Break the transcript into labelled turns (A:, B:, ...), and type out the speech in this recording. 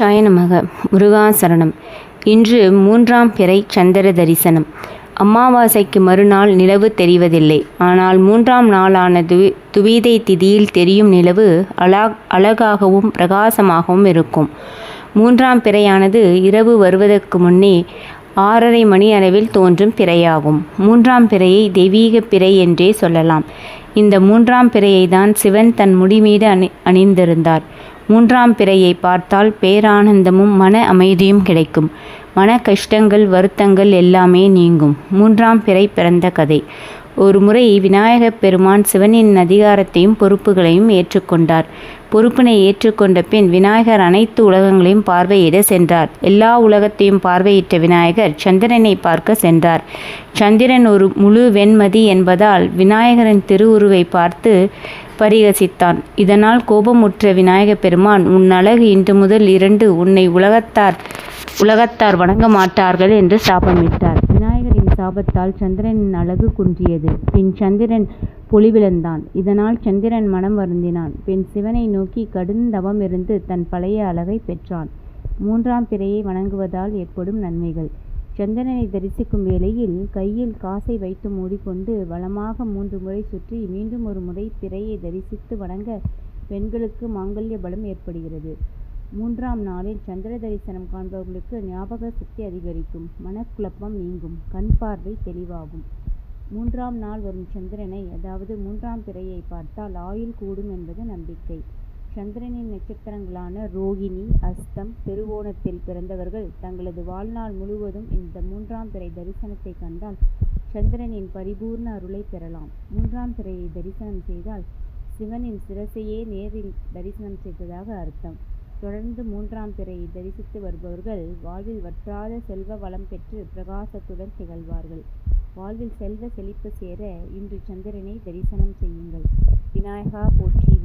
A: சாய நமக முருகாசரணம். இன்று மூன்றாம் பிறை சந்திர தரிசனம். அமாவாசைக்கு மறுநாள் நிலவு தெரிவதில்லை. ஆனால் மூன்றாம் நாளான து துவிதை திதியில் தெரியும் நிலவு அழா அழகாகவும் பிரகாசமாகவும் இருக்கும். மூன்றாம் பிறையானது இரவு வருவதற்கு முன்னே ஆறரை மணி அளவில் தோன்றும் பிறையாகும். மூன்றாம் பிறையை தெய்வீக பிறை என்றே சொல்லலாம். இந்த மூன்றாம் பிறையை தான் சிவன் தன் முடிமீது அணி அணிந்திருந்தார். மூன்றாம் பிறையை பார்த்தால் பேரானந்தமும் மன அமைதியும் கிடைக்கும். மன கஷ்டங்கள் வருத்தங்கள் எல்லாமே நீங்கும். மூன்றாம் பிறை பிறந்த கதை. ஒரு முறை விநாயகப் பெருமான் சிவனின் அதிகாரத்தையும் பொறுப்புகளையும் ஏற்றுக்கொண்டார். பொறுப்பினை ஏற்றுக்கொண்ட பின் விநாயகர் அனைத்து உலகங்களையும் பார்வையிட சென்றார். எல்லா உலகத்தையும் பார்வையிட்ட விநாயகர் சந்திரனை பார்க்க சென்றார். சந்திரன் ஒரு முழு வெண்மதி என்பதால் விநாயகரின் திருவுருவை பார்த்து பரிகசித்தான். இதனால் கோபமுற்ற விநாயகப் பெருமான் உன் அழகு இன்று முதல் இரண்டு உன்னை உலகத்தார் உலகத்தார் வணங்க மாட்டார்கள் என்று சாபமிட்டார். விநாயகரின் சாபத்தால் சந்திரனின் அழகு குன்றியது. பின் சந்திரன் பொலிவிழந்தான். இதனால் சந்திரன் மனம் வருந்தினான். பின் சிவனை நோக்கி கடுந்தவமிருந்து தன் பழைய அழகை பெற்றான். மூன்றாம் பிறையை வணங்குவதால் ஏற்படும் நன்மைகள். சந்திரனை தரிசிக்கும் வேளையில் கையில் காசை வைத்து மூடிக்கொண்டு வளமாக மூன்று முறை சுற்றி மீண்டும் ஒரு முறை பிறையை தரிசித்து வணங்க பெண்களுக்கு மாங்கல்ய பலம் ஏற்படுகிறது. மூன்றாம் நாளில் சந்திர தரிசனம் காண்பவர்களுக்கு ஞாபக சக்தி அதிகரிக்கும். மனக்குழப்பம் நீங்கும். கண் பார்வை தெளிவாகும். மூன்றாம் நாள் வரும் சந்திரனை அதாவது மூன்றாம் பிறையை பார்த்தால் ஆயுள் கூடும் என்பது நம்பிக்கை. சந்திரனின் நட்சத்திரங்களான ரோகிணி அஸ்தம் திருவோணத்தில் பிறந்தவர்கள் தங்களது வாழ்நாள் முழுவதும் இந்த மூன்றாம் பிறை தரிசனத்தை கண்டால் சந்திரனின் பரிபூர்ண அருளை பெறலாம். மூன்றாம் பிறையை தரிசனம் செய்தால் சிவனின் சிரசையே நேரில் தரிசனம் செய்ததாக அர்த்தம். தொடர்ந்து மூன்றாம் பிறையை தரிசித்து வருபவர்கள் வாழ்வில் வற்றாத செல்வ வளம் பெற்று பிரகாசத்துடன் திகழ்வார்கள். வாழ்வில் செல்வ செழிப்பு சேர இன்று சந்திரனை தரிசனம் செய்யுங்கள். விநாயகா போற்றி